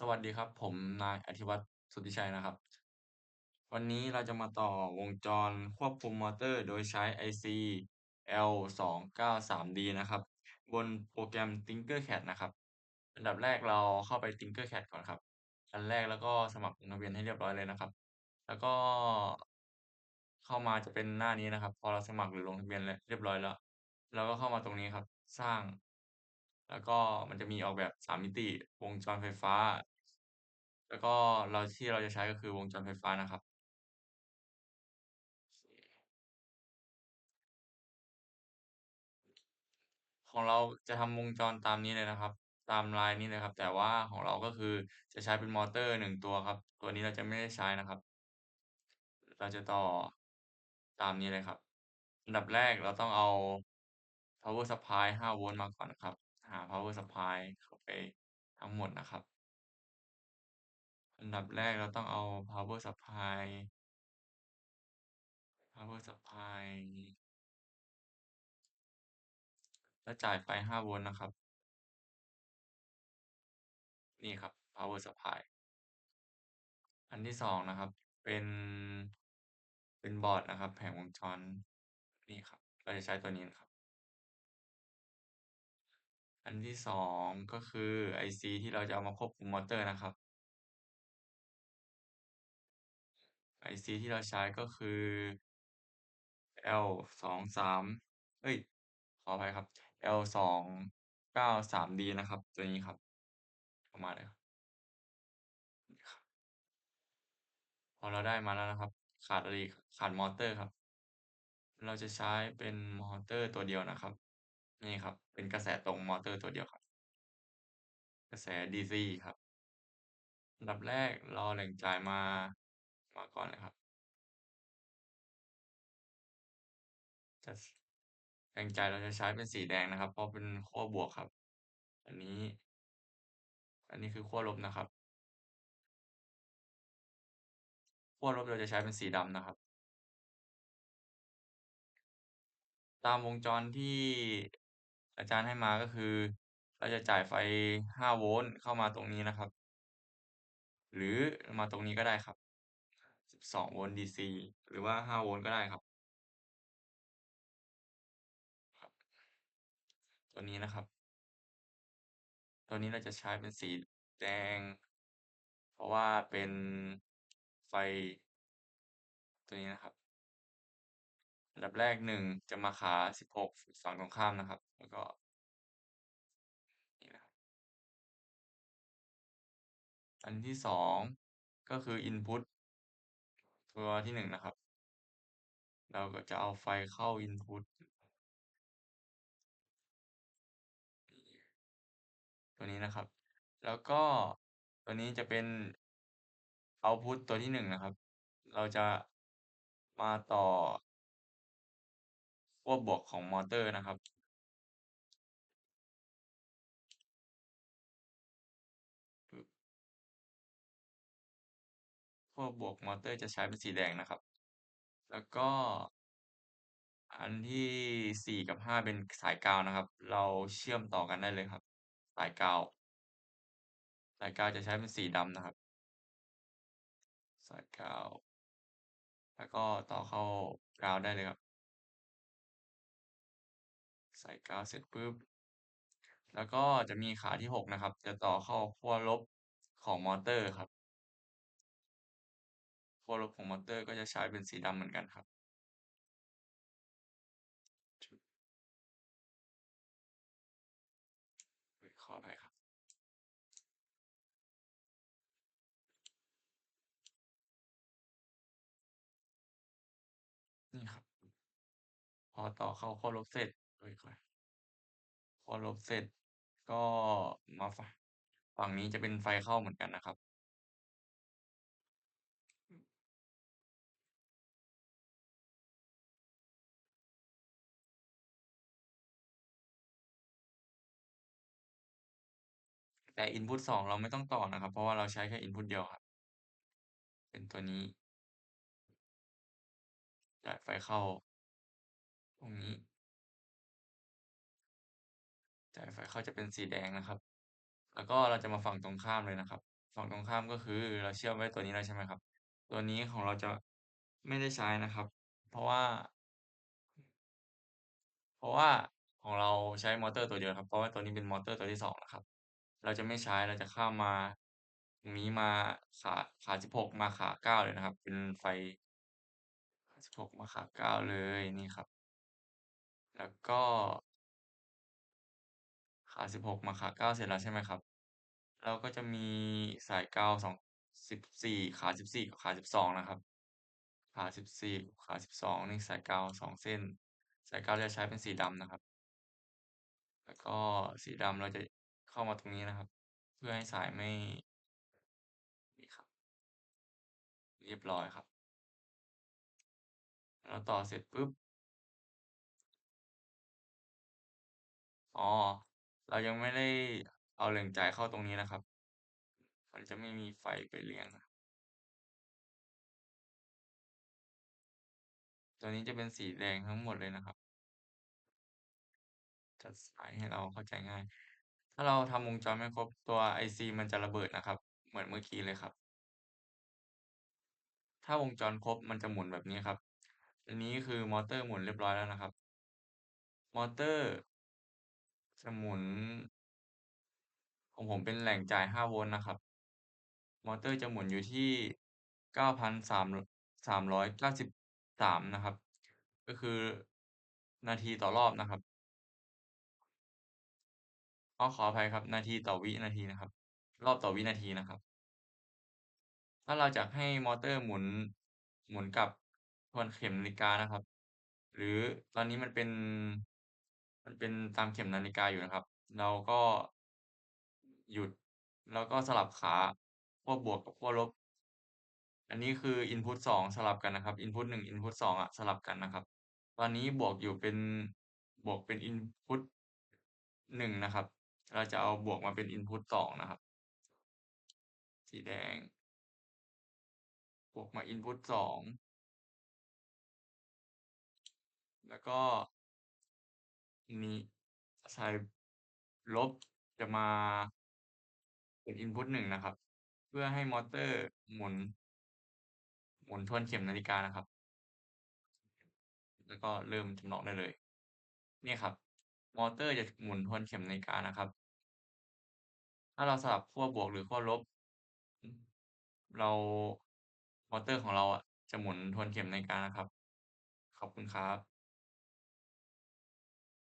สวัสดีครับ ผมนายอธิวัฒน์สุทธิชัยนะครับ วันนี้เราจะมาต่อวงจรควบคุมมอเตอร์โดยใช้ IC L293D นะครับ บนโปรแกรม Tinkercad นะครับ อันดับแรกเราเข้าไป Tinkercad ก่อนครับ อันแรกแล้วก็สมัครลงทะเบียนให้เรียบร้อยเลยนะครับ แล้วก็เข้ามาจะเป็นหน้านี้นะครับ พอเราสมัครหรือลงทะเบียนเรียบร้อยแล้ว เราก็เข้ามาตรงนี้ครับ สร้าง แล้วก็มันจะมีออกแบบสามมิติ วงจรไฟฟ้า แล้วก็เรา ที่เราจะใช้ ก็คือวงจรไฟฟ้านะครับ ของเราจะทำวงจรตามนี้เลยนะครับ ตามลายนี้เลยครับ แต่ว่าของเรา ก็คือจะใช้เป็นมอเตอร์หนึ่งตัวครับ ตัวนี้เราจะไม่ได้ใช้นะครับ เราจะต่อตามนี้เลยครับ อันดับแรกเราต้องเอา power supply 5 โวลต์ มาก่อนนครับา power supply เข้าไปทั้งหมดนะครับ อันดับแรกเราต้องเอา power supply power supply แล้วจ่ายไฟ 5 โวลต์นะครับ นี่ครับ power supply อันที่สองนะครับ เป็น เป็นบอร์ดนะครับ แผงวงจร นี่ครับ เราจะใช้ตัวนี้นะครับ อันที่สองก็คือ IC ที่เราจะเอามาควบคุมมอเตอร์นะครับ IC ที่เราใช้ก็คือ L23 เอ้ย ขออภัยครับ L293D นะครับ ตัวนี้ครับเข้ามาเลยครับนี่ครับพอเราได้มาแล้วนะครับ ขาดอะไรอีกขาดมอเตอร์ครับ เราจะใช้เป็นมอเตอร์ตัวเดียวนะครับ นี่ครับ เป็นกระแสตรงมอเตอร์ตัวเดียวครับ กระแส DC ครับ อันดับแรก รอแหล่งจ่ายมา มาก่อนเลยครับ จะแหล่งจ่ายเราจะใช้เป็นสีแดงนะครับ เพราะเป็นขั้วบวกครับ อันนี้ อันนี้คือขั้วลบนะครับ ขั้วลบเราจะใช้เป็นสีดำนะครับ ตามวงจรที่ อาจารย์ให้มา ก็คือเราจะจ่ายไฟ 5 โวลต์เข้ามาตรงนี้นะครับ หรือมาตรงนี้ก็ได้ครับ 12 โวลต์ DC หรือว่า 5 โวลต์ก็ได้ครับ ตัวนี้นะครับ ตัวนี้เราจะใช้เป็นสีแดง เพราะว่าเป็นไฟ ตัวนี้นะครับอันดับแรก1จะมาขา 16ฝั่งตรงข้ามนะครับ แล้วก็นี่นะครับอันที่สองก็คือ input ตัวที่1นะครับ เราก็จะเอาไฟเข้า input ตัวนี้นะครับ แล้วก็ตัวนี้จะเป็น output ตัวที่1นะครับ เราจะมาต่อขั้วบวกของมอเตอร์นะครับ ขั้วบวกมอเตอร์จะใช้เป็นสีแดงนะครับ แล้วก็ อันที่4กับ5เป็นสายกาวนะครับ เราเชื่อมต่อกันได้เลยครับ สายกาว สายกาวจะใช้เป็นสีดำนะครับ สายกาว แล้วก็ต่อเข้ากาวได้เลยครับใส่กาวเสร็จปุ๊บแล้วก็จะมีขาที่ 6 นะครับ จะต่อเข้าขั้วลบของมอเตอร์ครับ ขั้วลบของมอเตอร์ก็จะใช้เป็นสีดำเหมือนกันครับ ขออภัยครับ นี่ครับ พอต่อเข้าขั้วลบเสร็จเฮ้ยขั้วลบเสร็จก็มาฝั่งนี้จะเป็นไฟเข้าเหมือนกันนะครับ แต่ input 2เราไม่ต้องต่อนะครับ เพราะว่าเราใช้แค่ input เดียวครับ เป็นตัวนี้จ่ายไฟเข้า ตรงนี้จ่ายไฟเข้าจะเป็นสีแดงนะครับ แล้วก็เราจะมาฝั่งตรงข้ามเลยนะครับ ฝั่งตรงข้ามก็คือเราเชื่อมไว้ตัวนี้แล้วใช่ไหมครับ ตัวนี้ของเราจะไม่ได้ใช้นะครับ เพราะว่า เพราะว่าของเราใช้มอเตอร์ตัวเดียวครับ เพราะว่าตัวนี้เป็นมอเตอร์ตัวที่2นะครับ เราจะไม่ใช้ เราจะข้ามมา ตรงนี้มาขา ขา 16 มาขา 9 เลยนะครับ เป็นไฟ ขา 16 มาขา 9 เลยนี่ครับ แล้วก็ ขา 16 มาขา 9 เสร็จแล้วใช่ไหมครับ เราก็จะมีสายกาว2 14 ขา 14 กับขา 12 นะครับ ขา 14กับขา 12 นี่สายกาว 2 เส้น สายกาวจะใช้เป็นสีดำนะครับ แล้วก็สีดำเราจะ เข้ามาตรงนี้นะครับ เพื่อให้สายไม่ นี่ครับ เรียบร้อยครับเราต่อเสร็จปุ๊บ อ๋อ เรายังไม่ได้เอาแหล่งจ่ายเข้าตรงนี้นะครับ มันจะไม่มีไฟไปเลี้ยงนะตัวนี้จะเป็นสีแดงทั้งหมดเลยนะครับ จัดสายให้เราเข้าใจง่าย ถ้าเราทำวงจรไม่ครบ ตัว IC มันจะระเบิดนะครับ เหมือนเมื่อกี้เลยครับ ถ้าวงจรครบมันจะหมุนแบบนี้ครับ อันนี้คือมอเตอร์หมุนเรียบร้อยแล้วนะครับ มอเตอร์จะหมุนของผมเป็นแหล่งจ่าย 5 โวลต์นะครับ มอเตอร์จะหมุนอยู่ที่ 9,393 นะครับ ก็คือนาทีต่อรอบนะครับ อ้อขออภัยครับ นาทีต่อวินาทีนะครับ รอบต่อวินาทีนะครับ ถ้าเราจะให้มอเตอร์หมุน หมุนกับทวนเข็มนาฬิกานะครับ หรือตอนนี้มันเป็น มันเป็นตามเข็มนาฬิกาอยู่นะครับ เราก็ หยุด แล้วก็สลับขาขั้วบวกกับขั้วลบ อันนี้คือ input 2สลับกันนะครับ input 1 input 2องอะสลับกันนะครับ ตอนนี้บวกอยู่เป็นบวกเป็น input 1นะครับ เราจะเอาบวกมาเป็น input 2นะครับ สีแดง บวกมา input 2แล้วก็ นี้สายลบจะมาเป็น input 1นะครับ เพื่อให้มอเตอร์หมุน หมุนทวนเข็มนาฬิกานะครับ แล้วก็เริ่มจำลองได้เลย นี่ครับ มอเตอร์จะหมุนทวนเข็มนาฬิกานะครับ ถ้าเราสลับขั้วบวกหรือขั้วลบ เรา มอเตอร์ของเราอะจะหมุนทวนเข็มในกานะครับ ขอบคุณครับ